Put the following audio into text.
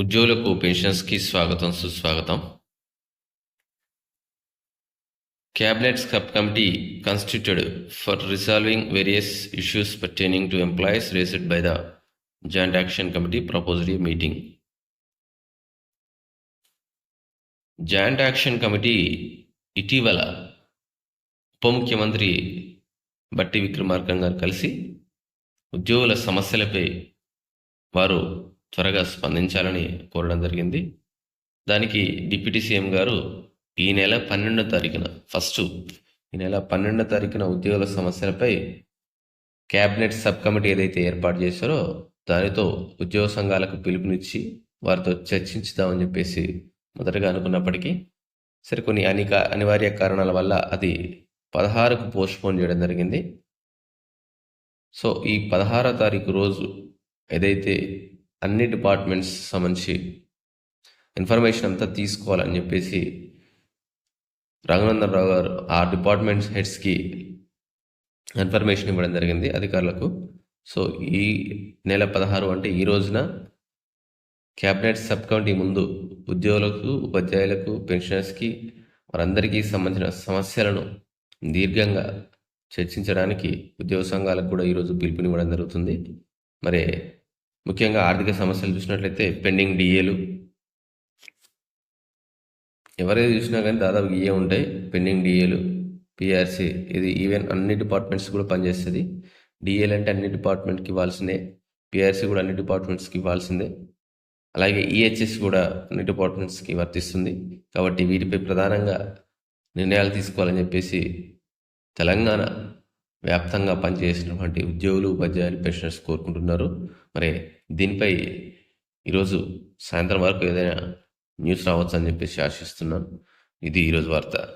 ఉద్యోగులకు పెన్షన్స్కి స్వాగతం సుస్వాగతం. Cabinet sub committee constituted for resolving various issues pertaining to employees raised by the joint action committee proposed meeting joint action committee ఇటీవల ఉప ముఖ్యమంత్రి బట్టి విక్రమార్కం గారు కలిసి ఉద్యోగుల సమస్యలపై వారు త్వరగా స్పందించాలని కోరడం జరిగింది. దానికి డిప్యూటీ సీఎం గారు ఈ నెల పన్నెండో తారీఖున ఫస్ట్ ఈ నెల పన్నెండో తారీఖున ఉద్యోగుల సమస్యలపై క్యాబినెట్ సబ్ కమిటీ ఏదైతే ఏర్పాటు చేశారో దానితో ఉద్యోగ సంఘాలకు పిలుపునిచ్చి వారితో చర్చించుదామని చెప్పేసి మొదటగా అనుకున్నప్పటికీ సరే కొన్ని అనిక అనివార్య కారణాల వల్ల అది పదహారుకు పోస్ట్పోన్ చేయడం జరిగింది. సో ఈ పదహారో తారీఖు రోజు ఏదైతే అన్ని డిపార్ట్మెంట్స్ సంబంధించి ఇన్ఫర్మేషన్ అంతా తీసుకోవాలని చెప్పేసి రఘునందన్ రావు గారు ఆ డిపార్ట్మెంట్స్ హెడ్స్కి ఇన్ఫర్మేషన్ ఇవ్వడం జరిగింది అధికారులకు. సో ఈ నెల పదహారు అంటే ఈ రోజున క్యాబినెట్ సబ్ కమిటీ ముందు ఉద్యోగులకు ఉపాధ్యాయులకు పెన్షనర్స్కి వారందరికీ సంబంధించిన సమస్యలను దీర్ఘంగా చర్చించడానికి ఉద్యోగ సంఘాలకు కూడా ఈరోజు పిలుపునివ్వడం జరుగుతుంది. మరి ముఖ్యంగా ఆర్థిక సమస్యలు చూసినట్లయితే పెండింగ్ డిఏలు. ఎవరైతే చూసినా కానీ దాదాపు ఇయే ఉంటాయి. పెండింగ్ డిఏలు పిఆర్సి ఇది ఈవెన్ అన్ని డిపార్ట్మెంట్స్ కూడా పనిచేస్తుంది. డిఏలు అంటే అన్ని డిపార్ట్మెంట్కి ఇవ్వాల్సిందే. పిఆర్సి కూడా అన్ని డిపార్ట్మెంట్స్కి ఇవ్వాల్సిందే. అలాగే ఈహెచ్ఎస్ కూడా అన్ని డిపార్ట్మెంట్స్కి వర్తిస్తుంది. కాబట్టి వీటిపై ప్రధానంగా నిర్ణయాలు తీసుకోవాలని చెప్పేసి తెలంగాణ వ్యాప్తంగా పనిచేసినటువంటి ఉద్యోగులు ఉపాధ్యాయులు పెన్షనర్స్ కోరుకుంటున్నారు. మరి దీనిపై ఈరోజు సాయంత్రం వరకు ఏదైనా న్యూస్ రావచ్చు అని చెప్పేసి ఆశిస్తున్నాను. ఇది ఈరోజు వార్త.